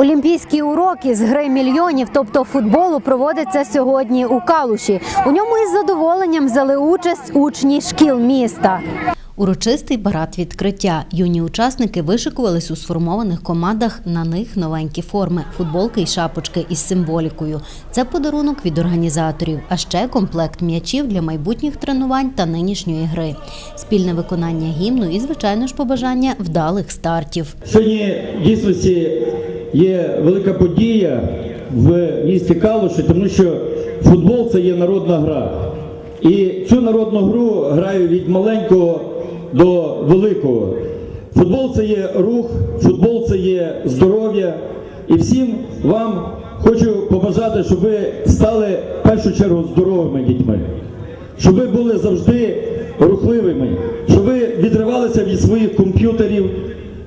Олімпійські уроки з гри мільйонів, тобто футболу, проводяться сьогодні у Калуші. У ньому із задоволенням взяли участь учні шкіл міста. Урочистий парад відкриття. Юні учасники вишикувались у сформованих командах. На них новенькі форми, футболки й шапочки із символікою. Це подарунок від організаторів, а ще комплект м'ячів для майбутніх тренувань та нинішньої гри, спільне виконання гімну і, звичайно ж, побажання вдалих стартів. Сьогодні в дійсності є велика подія в місті Калуші, тому що футбол це є народна гра. І цю народну гру граю від маленького до великого. Футбол це є рух, футбол це є здоров'я. І всім вам хочу побажати, щоб ви стали в першу чергу здоровими дітьми, щоб ви були завжди рухливими, щоб ви відривалися від своїх комп'ютерів,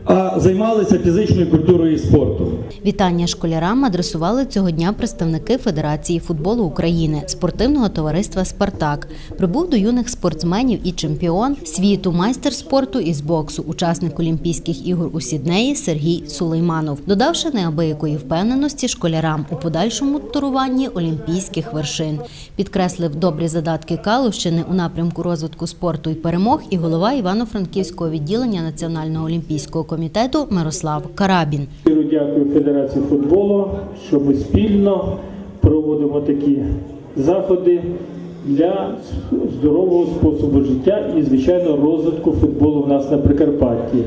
а займалися фізичною культурою і спортом. Вітання школярам адресували цього дня представники Федерації футболу України, спортивного товариства Спартак. Прибув до юних спортсменів і чемпіон світу, майстер спорту із боксу, учасник Олімпійських ігор у Сіднеї Сергій Сулейманов, додавши неабиякої впевненості школярам у подальшому туруванні олімпійських вершин. Підкреслив добрі задатки Калущини у напрямку розвитку спорту і перемог і голова Івано-Франківського відділення Національного олімпійського комітету Мирослав Карабін. Щиро дякую Федерації футболу, що ми спільно проводимо такі заходи для здорового способу життя і, звичайно, розвитку футболу в нас на Прикарпатті.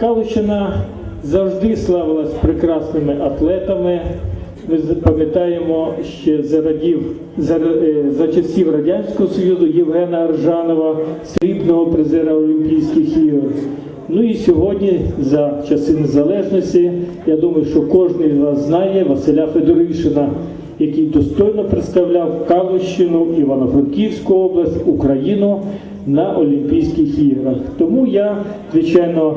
Калущина завжди славилась прекрасними атлетами. Ми пам'ятаємо ще за радів за, е, за часів Радянського Союзу Євгена Аржанова, срібного призера Олімпійських ігор. Ну і сьогодні, за часи незалежності, я думаю, що кожен з вас знає Василя Федоришина, який достойно представляв Калущину, Івано-Франківську область, Україну на Олімпійських іграх. Тому я, звичайно,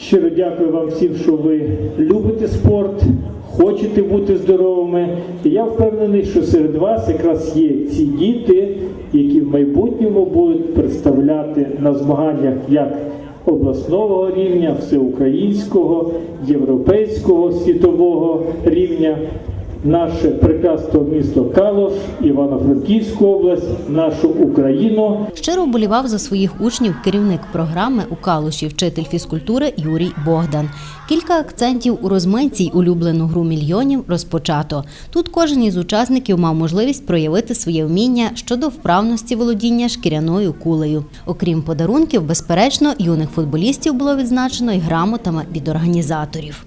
щиро дякую вам всім, що ви любите спорт, хочете бути здоровими. І я впевнений, що серед вас якраз є ці діти, які в майбутньому будуть представляти на змаганнях як обласного рівня, всеукраїнського, європейського, світового рівня. Наше прекрасне місто Калош, Івано-Франківську область, нашу Україну. Щиро вболівав за своїх учнів керівник програми у Калуші, вчитель фізкультури Юрій Богдан. Кілька акцентів у розминці й улюблену гру мільйонів розпочато. Тут кожен із учасників мав можливість проявити своє вміння щодо вправності володіння шкіряною кулею. Окрім подарунків, безперечно, юних футболістів було відзначено й грамотами від організаторів.